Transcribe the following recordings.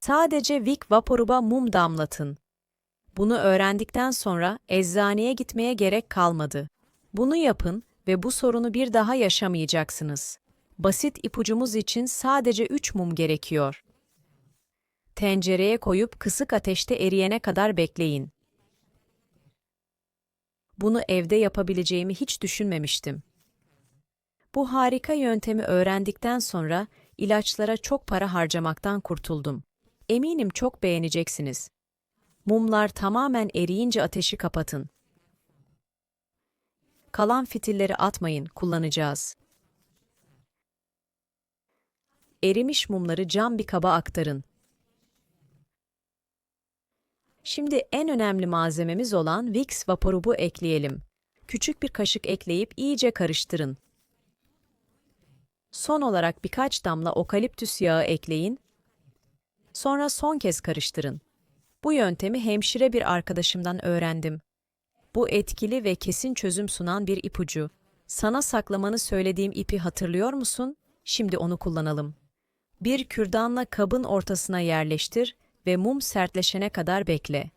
Sadece Vic Vaporub'a mum damlatın. Bunu öğrendikten sonra eczaneye gitmeye gerek kalmadı. Bunu yapın ve bu sorunu bir daha yaşamayacaksınız. Basit ipucumuz için sadece 3 mum gerekiyor. Tencereye koyup kısık ateşte eriyene kadar bekleyin. Bunu evde yapabileceğimi hiç düşünmemiştim. Bu harika yöntemi öğrendikten sonra ilaçlara çok para harcamaktan kurtuldum. Eminim çok beğeneceksiniz. Mumlar tamamen eriyince ateşi kapatın. Kalan fitilleri atmayın, kullanacağız. Erimiş mumları cam bir kaba aktarın. Şimdi en önemli malzememiz olan Vicks Vaporub'u ekleyelim. Küçük bir kaşık ekleyip iyice karıştırın. Son olarak birkaç damla okaliptüs yağı ekleyin. Sonra son kez karıştırın. Bu yöntemi hemşire bir arkadaşımdan öğrendim. Bu etkili ve kesin çözüm sunan bir ipucu. Sana saklamanı söylediğim ipi hatırlıyor musun? Şimdi onu kullanalım. Bir kürdanla kabın ortasına yerleştir ve mum sertleşene kadar bekle.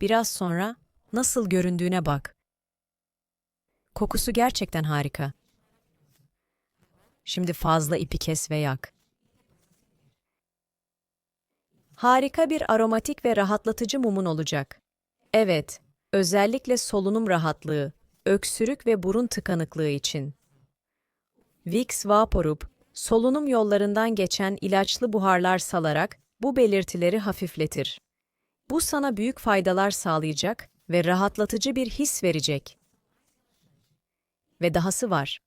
Biraz sonra nasıl göründüğüne bak. Kokusu gerçekten harika. Şimdi fazla ipi kes ve yak. Harika bir aromatik ve rahatlatıcı mumun olacak. Evet, özellikle solunum rahatlığı, öksürük ve burun tıkanıklığı için. Vicks Vaporub, solunum yollarından geçen ilaçlı buharlar salarak bu belirtileri hafifletir. Bu sana büyük faydalar sağlayacak ve rahatlatıcı bir his verecek. Ve dahası var.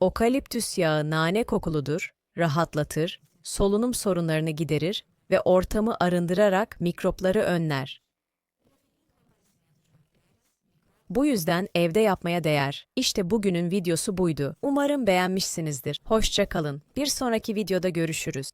Okaliptüs yağı nane kokuludur, rahatlatır, solunum sorunlarını giderir ve ortamı arındırarak mikropları önler. Bu yüzden evde yapmaya değer. İşte bugünün videosu buydu. Umarım beğenmişsinizdir. Hoşça kalın. Bir sonraki videoda görüşürüz.